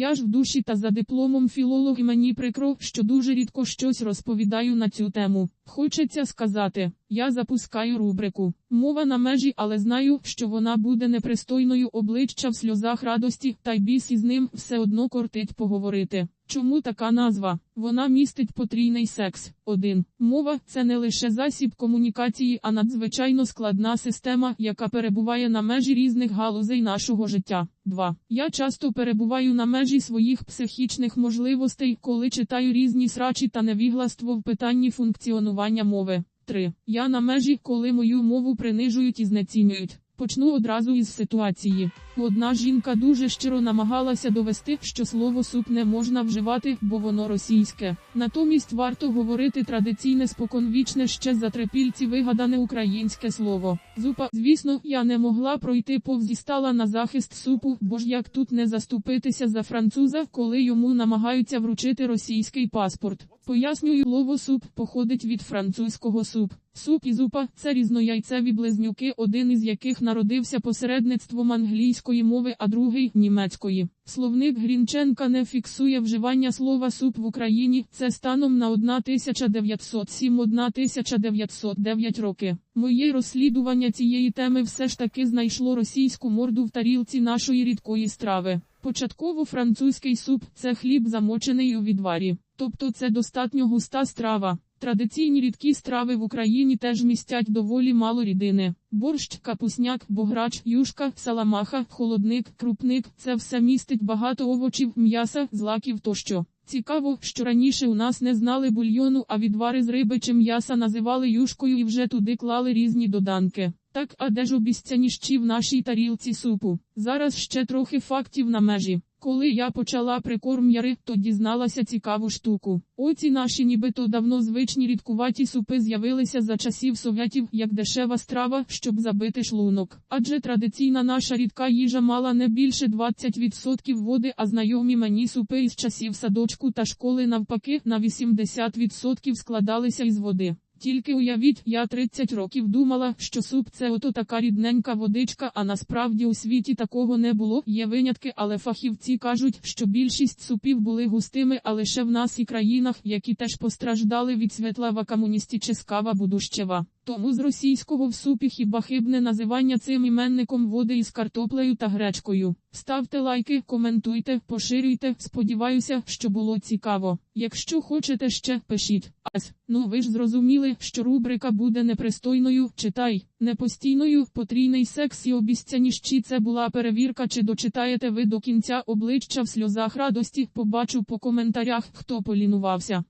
Я ж в душі та за дипломом філолог і мені прикро, що дуже рідко щось розповідаю на цю тему. Хочеться сказати, я запускаю рубрику. Мова на межі, але знаю, що вона буде непристойною обличчя в сльозах радості, та й біс із ним все одно кортить поговорити. Чому така назва? Вона містить потрійний секс. 1. Мова це не лише засіб комунікації, а надзвичайно складна система, яка перебуває на межі різних галузей нашого життя. 2. Я часто перебуваю на межі своїх психічних можливостей, коли читаю різні срачі та невігластво в питанні функціонування мови. 3. Я на межі, коли мою мову принижують і знецінюють. Почну одразу із ситуації. Одна жінка дуже щиро намагалася довести, що слово суп не можна вживати, бо воно російське. Натомість варто говорити традиційне споконвічне ще за трипільці вигадане українське слово. Зупа, звісно, я не могла пройти повз і стала на захист супу, бо ж як тут не заступитися за француза, коли йому намагаються вручити російський паспорт. Пояснюю, слово суп походить від французького суп. Суп і зупа це різнояйцеві близнюки, один із яких народився посередництвом англійської мови, а другий німецької. Словник Грінченка не фіксує вживання слова суп в Україні. Це станом на 1907-1909 роки. Моє розслідування цієї теми все ж таки знайшло російську морду в тарілці нашої рідкої страви. Початково французький суп це хліб замочений у відварі, тобто це достатньо густа страва. Традиційні рідкі страви в Україні теж містять доволі мало рідини. Борщ, капусняк, бограч, юшка, саламаха, холодник, крупник це все містить багато овочів, м'яса, злаків тощо. Цікаво, що раніше у нас не знали бульйону, а відвари з риби чи м'яса називали юшкою і вже туди клали різні доданки. Так, а де ж обіцяніщі в нашій тарілці супу? Зараз ще трохи фактів на межі. Коли я почала прикорм яри, то дізналася цікаву штуку. Оці наші нібито давно звичні рідкуваті супи з'явилися за часів совєтів як дешева страва, щоб забити шлунок. Адже традиційна наша рідка їжа мала не більше 20% води, а знайомі мені супи із часів садочку та школи навпаки на 80% складалися із води. Тільки уявіть, я 30 років думала, що суп це ото така рідненька водичка, а насправді у світі такого не було. Є винятки, але фахівці кажуть, що більшість супів були густими, а лише в нас і країнах, які теж постраждали від світлава комуністическава будущева. Тому з російського в супі хіба хибне називання цим іменником води із картоплею та гречкою. Ставте лайки, коментуйте, поширюйте. Сподіваюся, що було цікаво. Якщо хочете ще, пишіть. Ас, ну ви ж зрозуміли, що рубрика буде непристойною. Читай, непостійною, потрійний секс і обіцяніщі це була перевірка, чи дочитаєте ви до кінця обличчя в сльозах радості. Побачу по коментарях, хто полінувався.